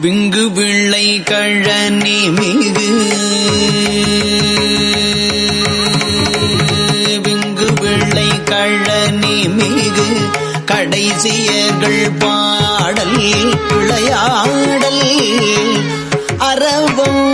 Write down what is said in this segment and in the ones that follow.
Wing பிள்ளை கழனி மிகு விங்கு பிள்ளை கழனி மிகு கடைசியர்கள் பாடல் விளையாடல் அரவம்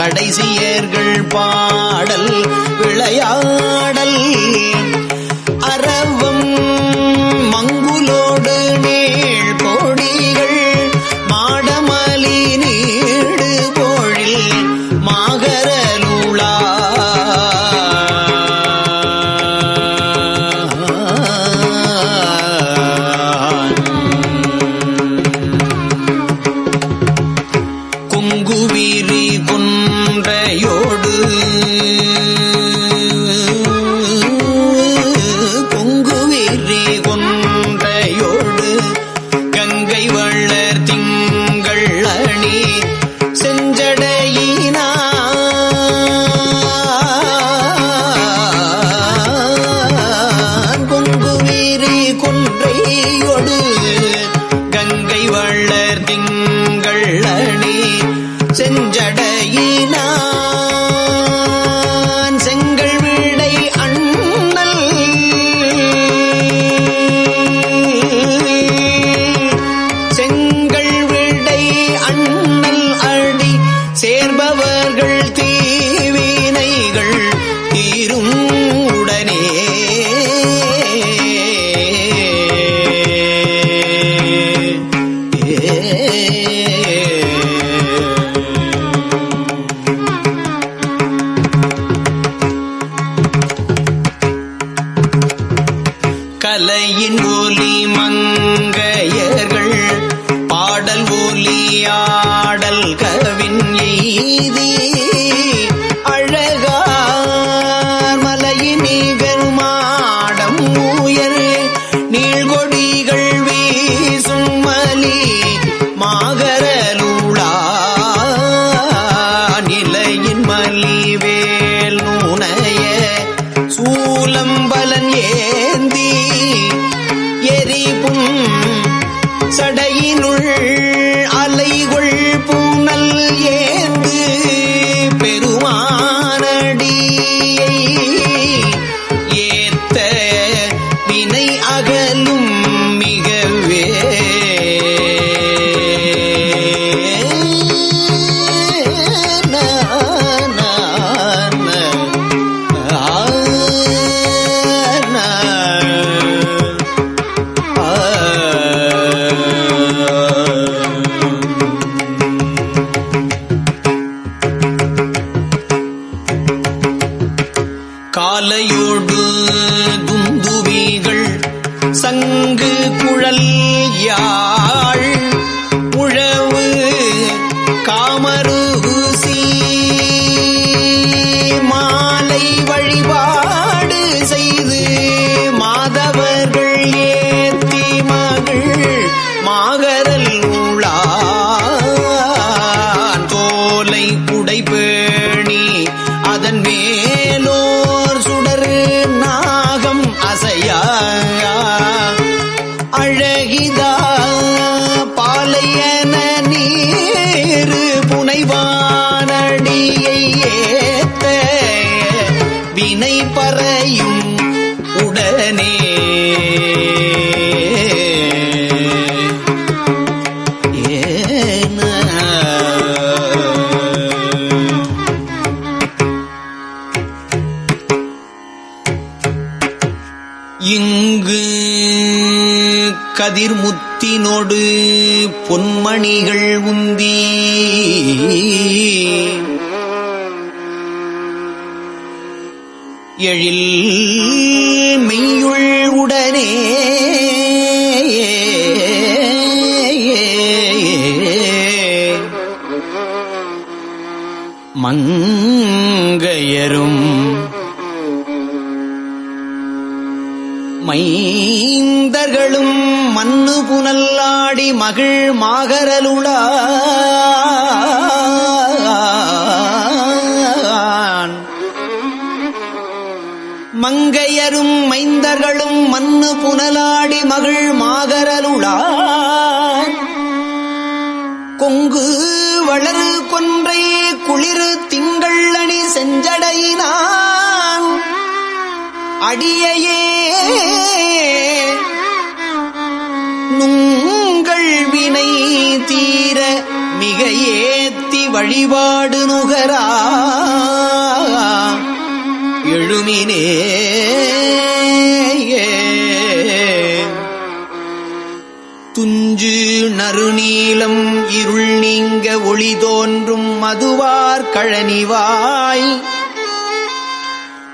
கடைசியேர்கள் பாடல் விளையாடல். வள்ள சேர்பவர் ದಾಯಿನೀ பகலும் மிகவே அடியை ஏத்த வினை பறையும் உடனே. இங்கு கதிர்முத்தினோடு பொன்மணிகள் உந்தீ மயில் மெய்யுள் உடனே மங்கையரும் மைந்தர்களும் மண்ணு புனல்லாடி மகிழ் மாகரலுளா மங்கையரும் புனலாடி மகள் மாகரலுளார் கொங்கு வளரு கொன்றை குளிரு திங்கள் அணி செஞ்சடையினான். அடியையே நுங்கள் வினை தீர மிக ஏத்தி வழிபாடு நுகரா. எழுமினே நெஞ்சு நறுநீளம் இருள் நீங்க ஒளி தோன்றும் மதுவார் கழனிவாய்.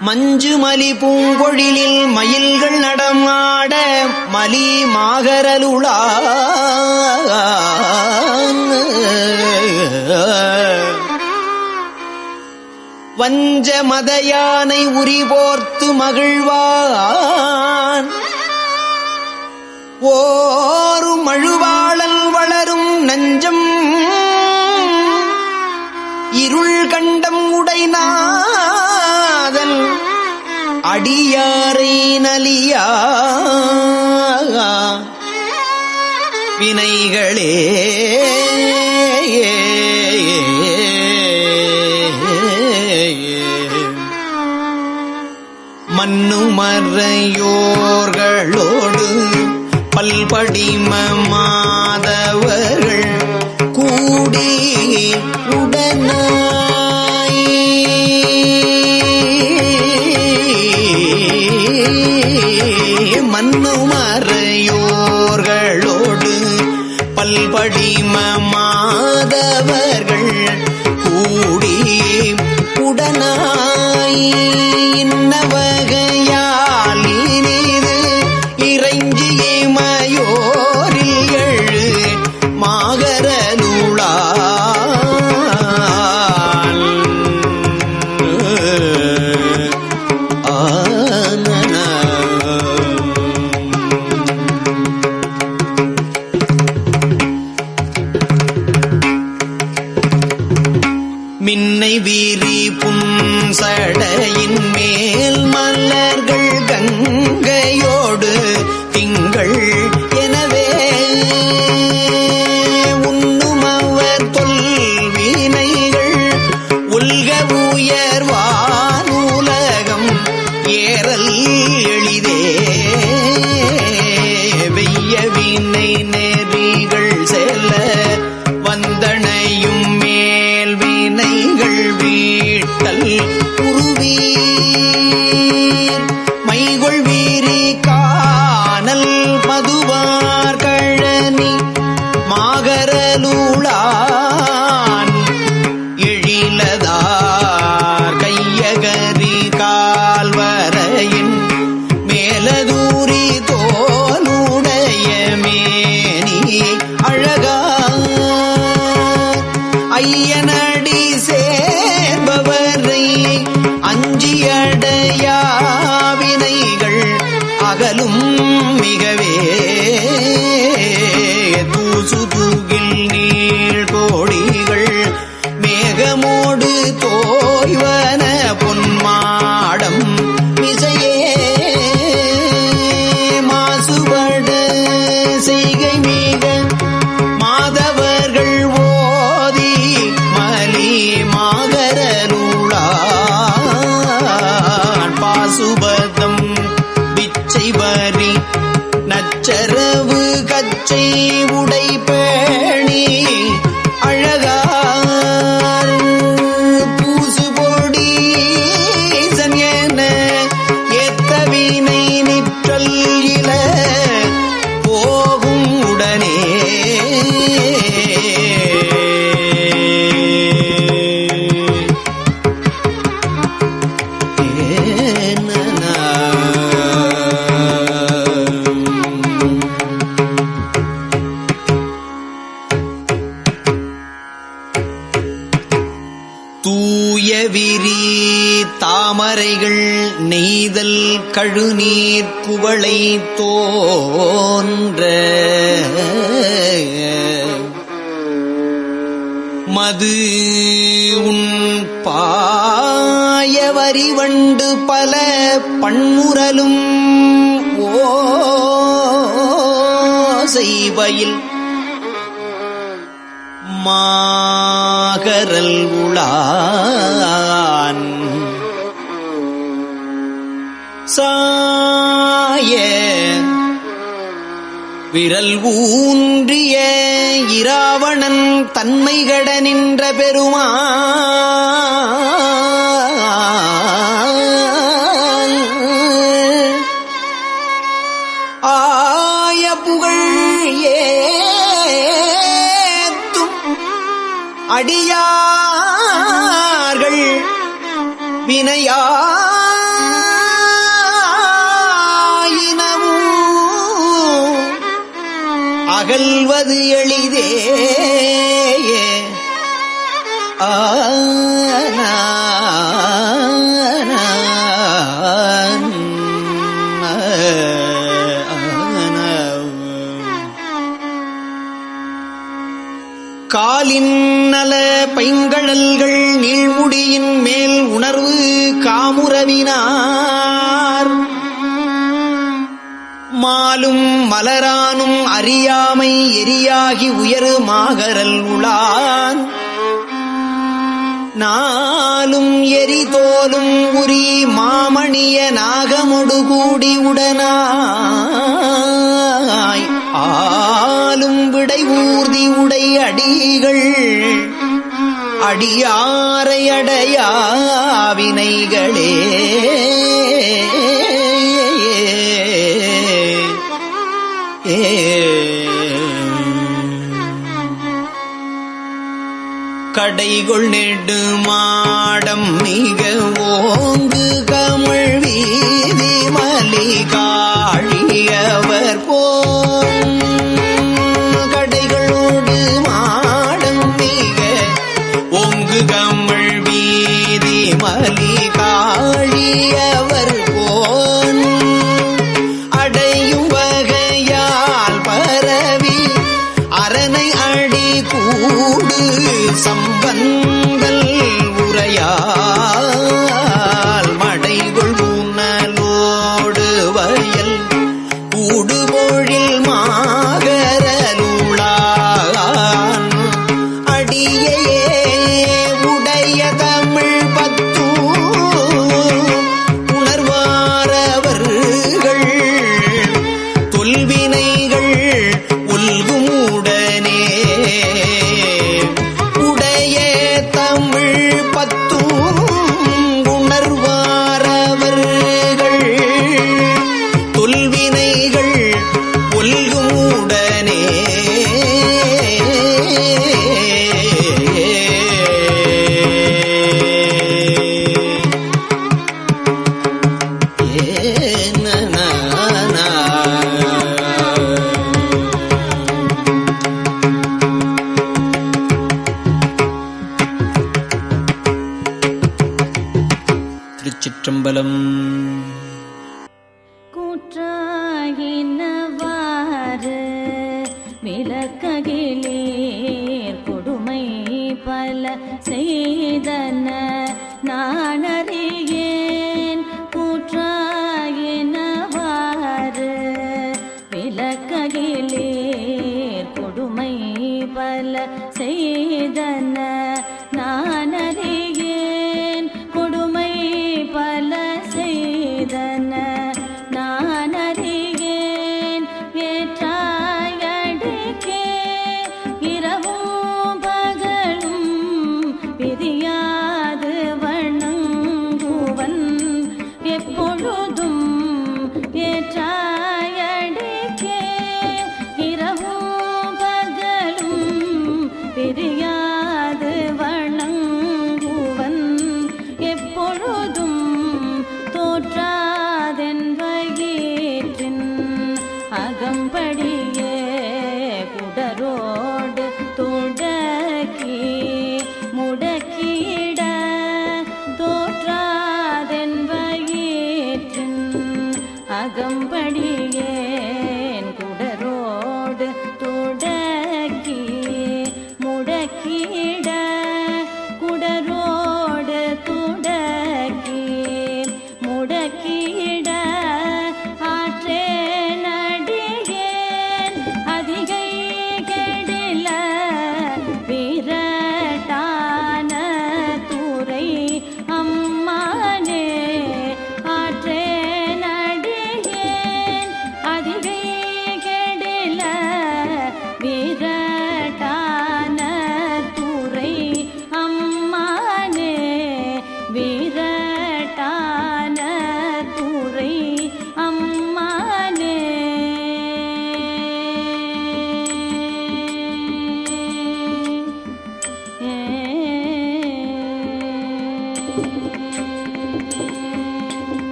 மஞ்சு மலி பூங்கொழிலில் மயில்கள் நடமாட மலி மாகரலுளா வஞ்ச மதயானை உரிபோர்த்து மகிழ்வா ஓரும் மழுவாளல் வளரும் நஞ்சம். இருள் கண்டம் உடைநாதல் அடியாரை நலியா. வினைகளே. மண்ணுமறையோர்களோடு பல்படிம மாதவர்கள் கூடி உடனாய். மண்ணுமறையோர்களோடு பல்படிம மாதவர்கள் வந்தனையும் மேல் வினைகள் வீட்டல் பாறைகள் நெய்தல் கழுநீர் குவளை தோன்ற. மது உன் பாய வரிவண்டு பல பண்முரலும் ஓ மாகரல் உளா சாய விரல் ஊன்றிய இராவணன் தன்மைகட நின்ற பெருமா ஆய புகழ் ஏத்தும் அடியார்கள். வினையா அகல்வது எளிதே. ஆனா காலின் நல பைங்கழல்கள் நீழ்முடியின் மேல் உணர்வு காமுறவினார் மாலும் மலரானும் அறியாமை எரியாகி உயரு மாகரல் உளான் நாளும் எரிதோலும் உரி மாமணிய நாகமுடு கூடி உடனாய். ஆளும் விடை ஊர்தி உடை அடிகள் அடியாரையடையாவினைகளே கடைகொள் நெடு மாடம் மிக ஓங்கு.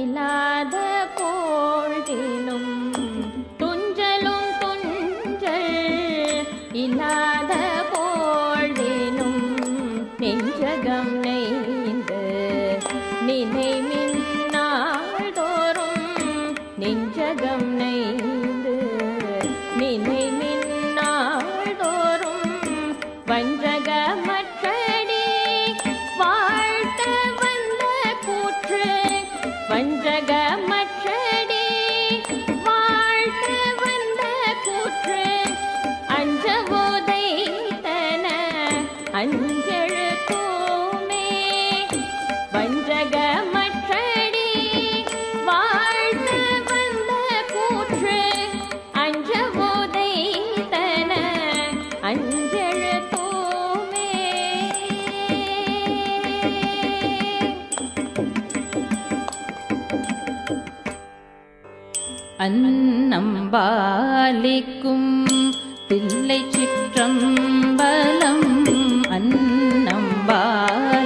ఇలా அன்னம்பாலிக்கும் தில்லை சிற்றம்பலம் அன்னம்பாலி